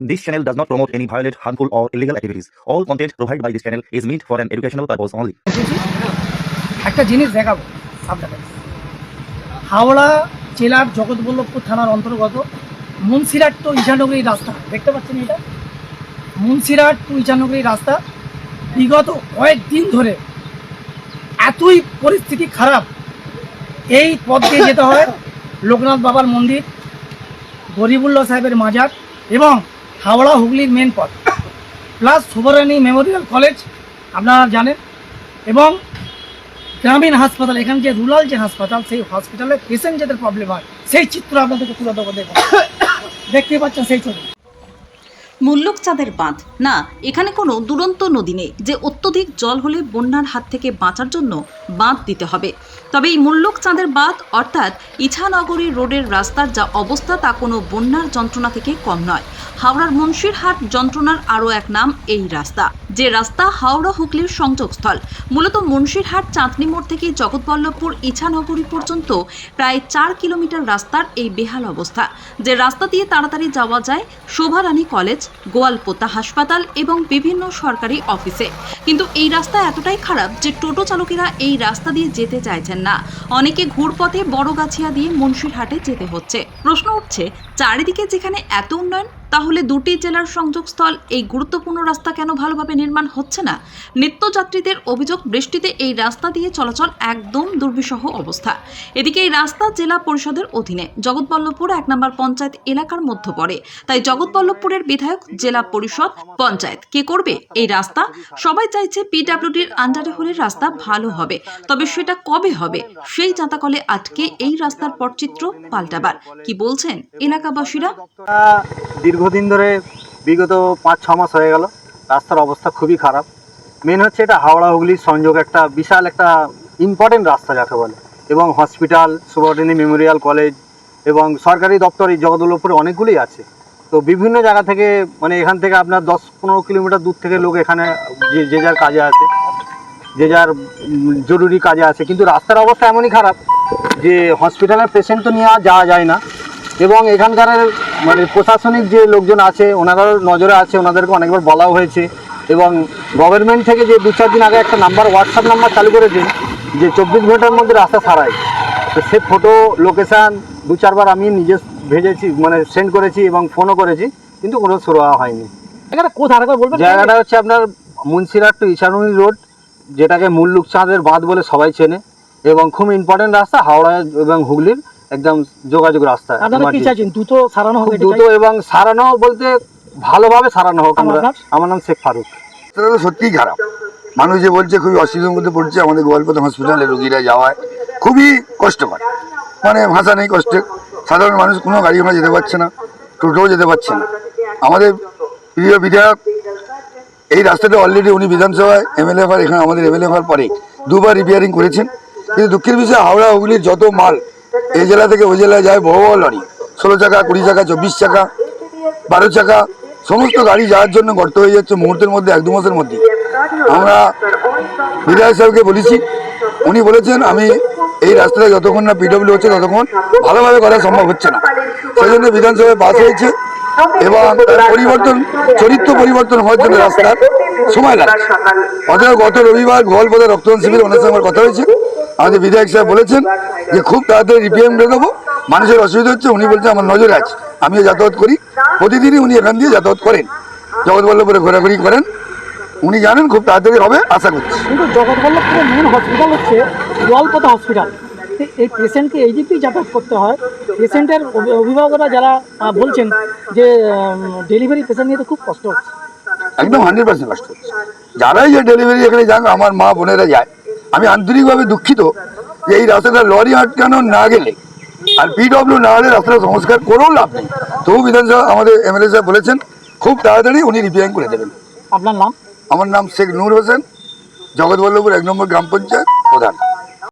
This channel does not promote any violent, harmful, or illegal activities. All content provided by this channel is meant for an educational purpose only. একটা জিনিস দেখাবো হাওড়া জেলার জগৎবল্লভপুর থানার অন্তর্গত মুন্সিরাট two Ichhanagari রাস্তা দেখতে পাচ্ছেন এটা মুন্সিরাট টু ইছানগরী রাস্তা বিগত কয়েকদিন ধরে এতই পরিস্থিতি খারাপ এই পথ দিয়ে যেতে হয় লোকনাথ বাবার মন্দির গরিবুল্লাহ সাহেবের মাজার এবং হাওড়া হুগলির মেন পথ। প্লাস সুবরানী মেমোরিয়াল কলেজ আপনারা জানেন। এবং গ্রামীণ হাসপাতাল, এখান যে রুরাল যে হাসপাতাল, সেই হসপিটালে পেশেন্ট যাদের প্রবলেম হয়, সেই চিত্র আপনাদেরকে তুলে দেবো দেখতে পাচ্ছেন সেই ছবি। মুল্লুক চাঁদের বাঁধ। না, এখানে কোনো দুরন্ত নদী নেই, যে অত্যধিক জল হলে বন্যার হাত থেকে বাঁচার জন্য বাঁধ দিতে হবে। তবে এই মুল্লুক চাঁদের বাঁধ, অর্থাৎ ইছানগরী রোডের রাস্তার যা অবস্থা, তা কোনো বন্যার যন্ত্রণা থেকে কম নয়। হাওড়ার মুন্সিরহাট যন্ত্রণার আরও এক নাম এই রাস্তা। যে রাস্তা হাওড়া হুগলির সংযোগস্থল। মূলত মুন্সিরহাট চাঁদনি মোড় থেকে জগৎবল্লভপুর ইছানগরী পর্যন্ত প্রায় চার কিলোমিটার রাস্তার এই বেহাল অবস্থা। যে রাস্তা দিয়ে তাড়াতাড়ি যাওয়া যায়, শোভারানী কলেজ গোয়ালপোতা হাসপাতাল এবং বিভিন্ন সরকারি অফিসে। কিন্তু এই রাস্তা এতটাই খারাপ যে টোটো চালকেরা এই রাস্তা দিয়ে যেতে চাইছেন না। অনেকে ঘুরপথে বড়গাছিয়া দিয়ে মুন্সিরহাটে যেতে হচ্ছে। প্রশ্ন উঠছে, চারিদিকে যেখানে এত উন্নয়ন তাহলে দুটি জেলার সংযোগস্থল এই গুরুত্বপূর্ণ রাস্তা কেন ভালোভাবে নির্মাণ হচ্ছে না? নিত্যযাত্রীদের অভিযোগ, বৃষ্টিতে এই রাস্তা দিয়ে চলাচল একদম দুর্বিষহ অবস্থা। এদিকে এই রাস্তা জেলা পরিষদের অধীনে জগৎবল্লভপুর এক নম্বর পঞ্চায়েত এলাকার মধ্যে পড়ে। তাই জগৎবল্লভপুরের বিধায়ক জেলা পরিষদ পঞ্চায়েত কে করবে এই রাস্তা? সবাই চাইছে পিডাব্লিউডির আন্ডারে হলে রাস্তা ভালো হবে। তবে সেটা কবে হবে? সেই জাঁতাকলে আটকে এই রাস্তার পটচিত্র পাল্টাবার। কি বলছেন এলাকাবাসীরা? রাস্তা দীর্ঘদিন ধরে বিগত পাঁচ, ছ মাস হয়ে গেল। রাস্তার অবস্থা খুবই খারাপ। মেন হচ্ছে এটা হাওড়া হুগলির সংযোগ একটা বিশাল একটা ইম্পর্টেন্ট রাস্তা যাকে বলে। এবং হসপিটাল সুবর্ণিনী মেমোরিয়াল কলেজ এবং সরকারি দপ্তর এই জগদল্লভপুরে অনেকগুলি আছে। তো বিভিন্ন জায়গা থেকে মানে এখান থেকে আপনার দশ, পনেরো কিলোমিটার দূর থেকে লোক এখানে যে যে যার কাজে আছে, যে যার জরুরি কাজে আছে। কিন্তু রাস্তার অবস্থা এমনই খারাপ যে হসপিটালের পেশেন্ট তো নিয়ে যাওয়া যায় না। এবং এখানকার মানে প্রশাসনিক যে লোকজন আছে ওনারাও নজরে আছে ওনাদেরকে অনেকবার বলাও হয়েছে এবং গভর্নমেন্ট থেকে যে দু চার দিন আগে একটা নাম্বার হোয়াটসঅ্যাপ নাম্বার চালু করেছে যে চব্বিশ ঘণ্টার মধ্যে রাস্তা সারাই তো সে ফটো লোকেশান দু চারবার আমি নিজে ভেজেছি মানে সেন্ড করেছি এবং ফোনও করেছি কিন্তু কোনো সুরাহা হয়নি। জায়গাটা হচ্ছে আপনার মুন্সিরহাট টু ইছানুনি রোড যেটাকে মুল্লুক চাঁদের বাঁধ বলে সবাই চেনে এবং খুব ইম্পর্টেন্ট রাস্তা হাওড়া এবং হুগলির একদম যোগাযোগ রাস্তা আপনারা কি চাইছেন দ্রুত সারানো হবে দ্রুত এবং সারানো বলতে ভালোভাবে সারানো হোক আমরা। আমার নাম? শেখ ফারুক। রাস্তাটা তো সত্যিই খারাপ। মানুষ যে বলছে খুবই অসুবিধার মধ্যে পড়ছে আমাদের গোয়ালপাতা হসপিটালে রোগীরা যাওয়ায় খুবই কষ্টকর। মানে ভাষা নেই কষ্টে। সাধারণ মানুষ কোনো গাড়ি ঘোড়া যেতে পারছে না টোটোও যেতে পারছে না। আমাদের প্রিয় বিধায়ক এই রাস্তাটা অলরেডি উনি বিধানসভায় এমএলএ হওয়ার এখানে আমাদের এমএলএ হওয়ার পরে দুবার রিপেয়ারিং করেছেন। কিন্তু দুঃখের বিষয়ে হাওড়া হুগলির যত মাল এই জেলা থেকে ওই জেলায় যায় বড় বড় লরি। ষোলো চাকা, কুড়ি চাকা, চব্বিশ চাকা, বারো চাকা, সমস্ত গাড়ি যাওয়ার জন্য গর্ত হয়ে যাচ্ছে মুহূর্তের মধ্যে, এক দু মাসের মধ্যে। আমরা বিধায়ক সাহেবকে বলেছি, উনি বলেছেন, আমি এই রাস্তাটা যতক্ষণ না পিডব্লিউ হচ্ছে, ততক্ষণ ভালোভাবে করা সম্ভব হচ্ছে না। সেই জন্য বিধানসভায় পাস হয়েছে এবং পরিবর্তন, চরিত্র পরিবর্তন হওয়ার জন্য রাস্তার সময় লাগছে অথবা গত রবিবার গোয়ালপদে রক্তদান শিবির ওনার সঙ্গে কথা হয়েছে। আমাদের বিধায়ক সাহেব বলেছেন যে খুব তাড়াতাড়ি রিপিএম করে দেবো। মানুষের অসুবিধা হচ্ছে উনি বলছেন আমার নজরে আছে। আমিও যাতায়াত করি। প্রতিদিনই উনি এখান দিয়ে যাতায়াত করেন। জগৎবল্লভপুরে ঘোরাঘুরি করেন। উনি জানেন খুব তাড়াতাড়ি হবে আশা করছি। কিন্তু জগৎবল্লভপুরের মেন হসপিটাল হচ্ছে গোয়ালপোতা হসপিটাল এই পেশেন্টকে এই দিক দিয়ে যাতায়াত করতে হয়। পেশেন্টের অভিভাবকরা যারা বলছেন যে ডেলিভারি পেশেন্ট নিয়ে তো খুব কষ্ট হচ্ছে। একদম হান্ড্রেড পার্সেন্ট কষ্ট হচ্ছে। যারাই যে ডেলিভারি এখানে যান আমার মা বোনেরা যায়। আমি আন্তরিকভাবে দুঃখিত যে এই রাস্তাটা লরি আটকানো না গেলে আর পিডব্লিউ না হলে রাস্তাটা সংস্কার করেও লাভ নেই। তবু বিধানসভা আমাদের এমএলএ সাহেব বলেছেন খুব তাড়াতাড়ি উনি রিপেয়ারিং করে দেবেন। আপনার নাম? আমার নাম শেখ নূর হোসেন জগৎবল্লভপুর এক নম্বর গ্রাম পঞ্চায়েত প্রধান।